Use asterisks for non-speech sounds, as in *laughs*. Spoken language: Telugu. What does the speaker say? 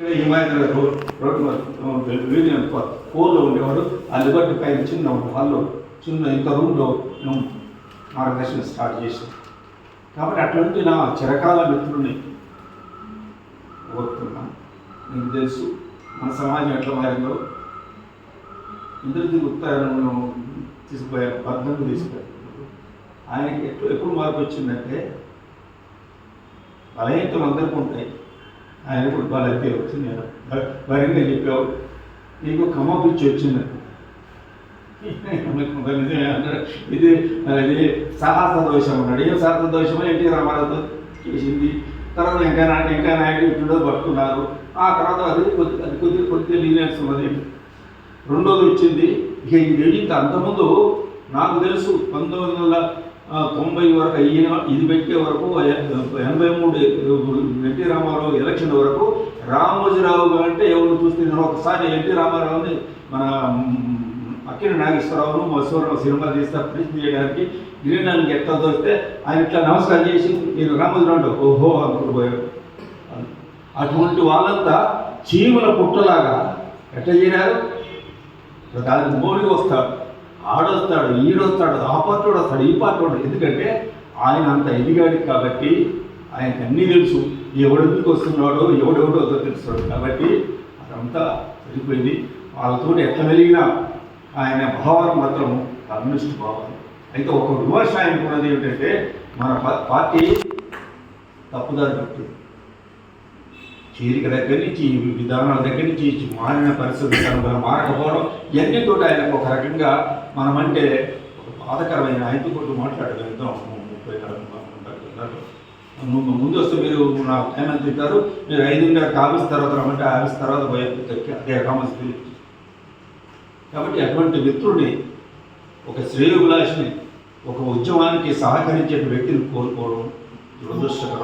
ఇక్కడ హిమాయత్ రోడ్ రోడ్ ఫోర్లో ఉండేవాడు. ఆ లిబర్టీ పైన చిన్న హాల్లో చిన్న ఇంత రూమ్లో మేము మార్గదర్శనం స్టార్ట్ చేసాం కాబట్టి అటువంటి నా చిరకాల మిత్రుడిని కోరుతున్నా నీకు తెలుసు మన సమాజం ఎట్లా మారిందో. ఇంద్రజీ ఉత్తరం తీసుకుపోయారు పద్నాలుగు తీసుకుపోయారు. ఆయనకి ఎప్పుడు ఎప్పుడు మార్పు వచ్చిందంటే బలహీనతలు అందరికీ ఉంటాయి. ఆయన ఇప్పుడు బలైతే వచ్చింది. నేను భయంగా చెప్పావు. నీకు కమ్మ పిచ్చి వచ్చింది. *laughs* ఇది ఇది సాహస దోషం అన్నాడు. ఏం సాహస దోషమో ఎన్టీ రామారావు? చేసింది. తర్వాత వెంకయ్య నాయుడు వెంకయ్య నాయుడు ఇప్పుడు పట్టుకున్నారు. ఆ తర్వాత అది కొద్ది అది కొద్ది కొద్ది లీనియన్స్ ఉన్నది. రెండోది వచ్చింది. ఇక ఇది అంతకుముందు నాకు తెలుసు పంతొమ్మిది వందల తొంభై వరకు అయిన ఇది పెట్టే వరకు ఎనభై మూడు ఎన్టీ రామారావు ఎలక్షన్ వరకు రామోజీరావు అంటే ఎవరు చూస్తే ఒకసారి ఎన్టీ రామారావుని మన అక్కిన నాగేశ్వరరావును మసూరం సినిమా తీస్తా ప్రీతి చేయడానికి గిరినానికి ఎట్లా దొరికితే ఆయన ఇట్లా నమస్కారం చేసి నేను రామోజీరావు ఓహో అనుకుంటూ పోయాడు. అటువంటి వాళ్ళంతా చీమల పుట్టలాగా ఎట్లా చేరారు? దానికి మోడీ వస్తాడు. ఆడొస్తాడు ఈడొస్తాడు ఆ పార్టీ వస్తాడు ఈ పార్టీ వస్తాడు ఎందుకంటే ఆయన అంత ఎదిగాడు కాబట్టి ఆయనకు అన్నీ తెలుసు ఎవడెందుకు వస్తున్నాడో ఎవడెవడో తెలుస్తాడు. కాబట్టి అదంతా సరిపోయింది. వాళ్ళతో ఎట్లా వెలిగినా ఆయన భావాలు మాత్రం కమ్యూనిస్ట్ భావాలు అయితే ఒక విమర్శ ఆయనకున్నది ఏంటంటే మన పార్టీ తప్పుదారి పట్టింది. చేరిక దగ్గర నుంచి విధానాల దగ్గర నుంచి మారిన పరిస్థితులు కనుక మారకపోవడం ఇవన్నీతో ఆయనకు ఒక రకంగా మనమంటే ఒక బాధకరమైన ఆయనతో కొట్టు మాట్లాడగలుగుతాం. ముప్పై నువ్వు ముందు వస్తే మీరు నా టైం ఎంత తింటారు మీరు ఐదున్నర ఆఫీస్ తర్వాత రమ్మంటే ఆఫీస్ తర్వాత పోయే అదే కామర్స్ కాబట్టి అటువంటి మిత్రుడిని ఒక శ్రేయోభిలాషిని ఒక ఉద్యమానికి సహకరించే వ్యక్తిని కోరుకోవడం దురదృష్టకరం.